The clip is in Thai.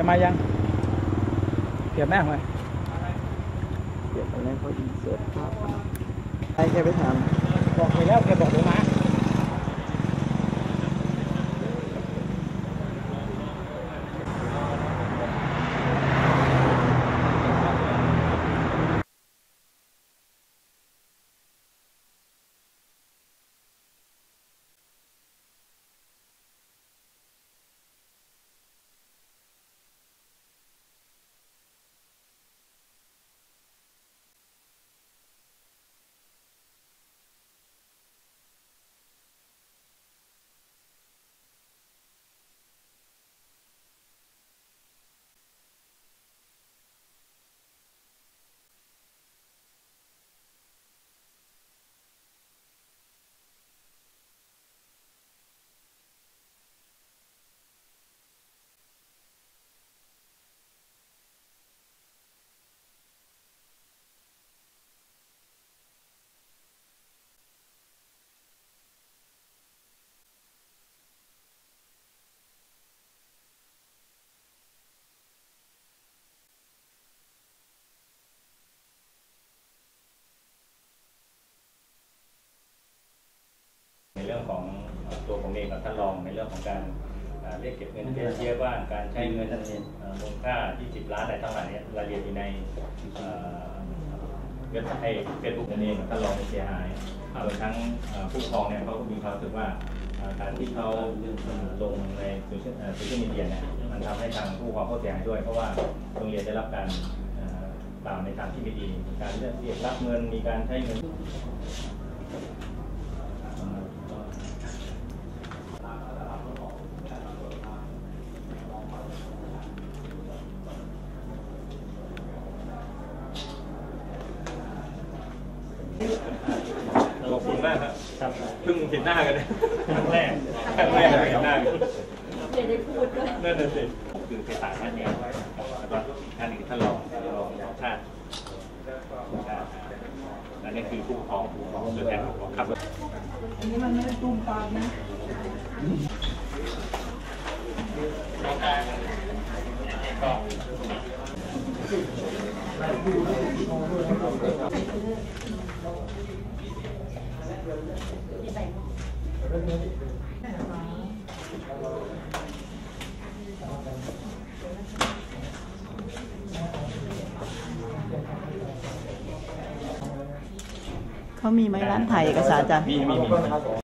จะมายังเก็บแม่งไหมเดี๋ยวตอนนั้นเขาอินเสิร์ตภาพมาให้แกไปถามบอกไปแล้วแกบอกเดี๋ยวมา ของตัวผมเองกับท่านรองในเรื่องของการเรียกเก็บเงินเบี้ยเบี้ยว่างการใช้เงินเอ่อมูลค่า 20 ล้านอะไรทั้งหลายเนี่ยรายละเอียดอยู่ในเอ่อเว็บไซต์เฟซบุ๊กนั่นเองท่านรองเสียหายรวมทั้งผู้ปกครองเนี่ยเขาก็มีความรู้สึกว่าการที่เขาลงในโซเชียลมีเดียเนี่ยมันทำให้ทางผู้ปกครองเขาเสียหายด้วย เพราะว่าโรงเรียนได้รับการเอ่อกล่าวในทางที่ไม่ดี การเรียกรับเงินมีการใช้เงิน ขอบคุณมากครับครับเพิ่งเห็นหน้ากันเลยครั้งแรกครั้งแรกเห็นหน้ากันจะได้พูดด้วยนั่นน่ะสิคือไปต่างท่านเนี่ยแล้วก็ท่านหนึ่งท่านรองรองรองชาติอันนี้คือผู้ปกครองผู้ปกครองตัวแทนผู้ปกครองครับอันนี้มันไม่ได้ตุ้มตามนะ เขามีไหมร้านถ่ายเอกสารจ้ะ มีมีมี